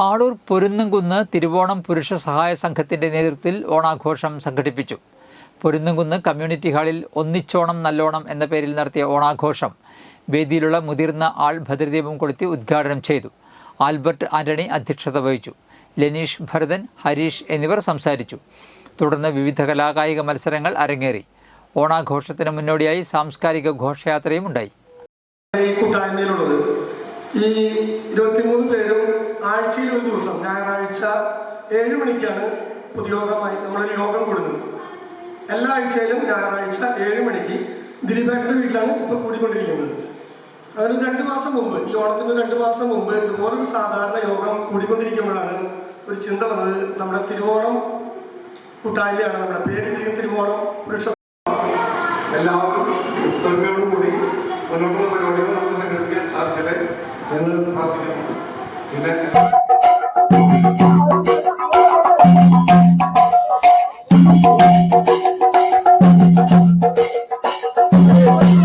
ആളൂർ പൊരുന്നുംകുന്ന് തിരുവോണം പുരുഷ സഹായ സംഘത്തിന്റെ നേതൃത്വത്തിൽ ഓണാഘോഷം സംഘടിപ്പിച്ചു. പൊരുന്നുംകുന്ന് കമ്മ്യൂണിറ്റി ഹാളിൽ ഒന്നിച്ചോണം നല്ലോണം എന്ന പേരിൽ നടത്തിയ ഓണാഘോഷം വേദിയിലുള്ള മുതിർന്ന ആൾ ഭദ്രദീപം കൊളുത്തി ഉദ്ഘാടനം ചെയ്തു. ആൽബർട്ട് ആന്റണി അധ്യക്ഷത വഹിച്ചു. ലെനീഷ് ഭരതൻ ഹരീഷ് എന്നിവർ സംസാരിച്ചു. തുടർന്ന് വിവിധ കലാകായിക മത്സരങ്ങൾ അരങ്ങേറി. ഓണാഘോഷത്തിന് മുന്നോടിയായി സാംസ്കാരിക ഘോഷയാത്രയും ഉണ്ടായി. ഈ ഇരുപത്തിമൂന്ന് പേരും ആഴ്ചയിൽ ഒരു ദിവസം ഞായറാഴ്ച ഏഴ് മണിക്കാണ് പൊതുയോഗമായി നമ്മളൊരു യോഗം കൂടുന്നത്. എല്ലാ ആഴ്ചയിലും ഞായറാഴ്ച ഏഴ് മണിക്ക് ദിലീപേട്ടന്റെ വീട്ടിലാണ് ഇപ്പോൾ കൂടിക്കൊണ്ടിരിക്കുന്നത്. അതിന് രണ്ട് മാസം മുമ്പ് ഈ ഓണത്തിന് രണ്ട് മാസം മുമ്പ് ഇതുപോലൊരു സാധാരണ യോഗം കൂടിക്കൊണ്ടിരിക്കുമ്പോഴാണ് ഒരു ചിന്ത വന്നത്. നമ്മുടെ തിരുവോണം കൂട്ടായ്മയാണ് നമ്മുടെ പേരിട്ടിരിക്കുന്ന തിരുവോണം പുരുഷ എല്ലാവർക്കും thank you.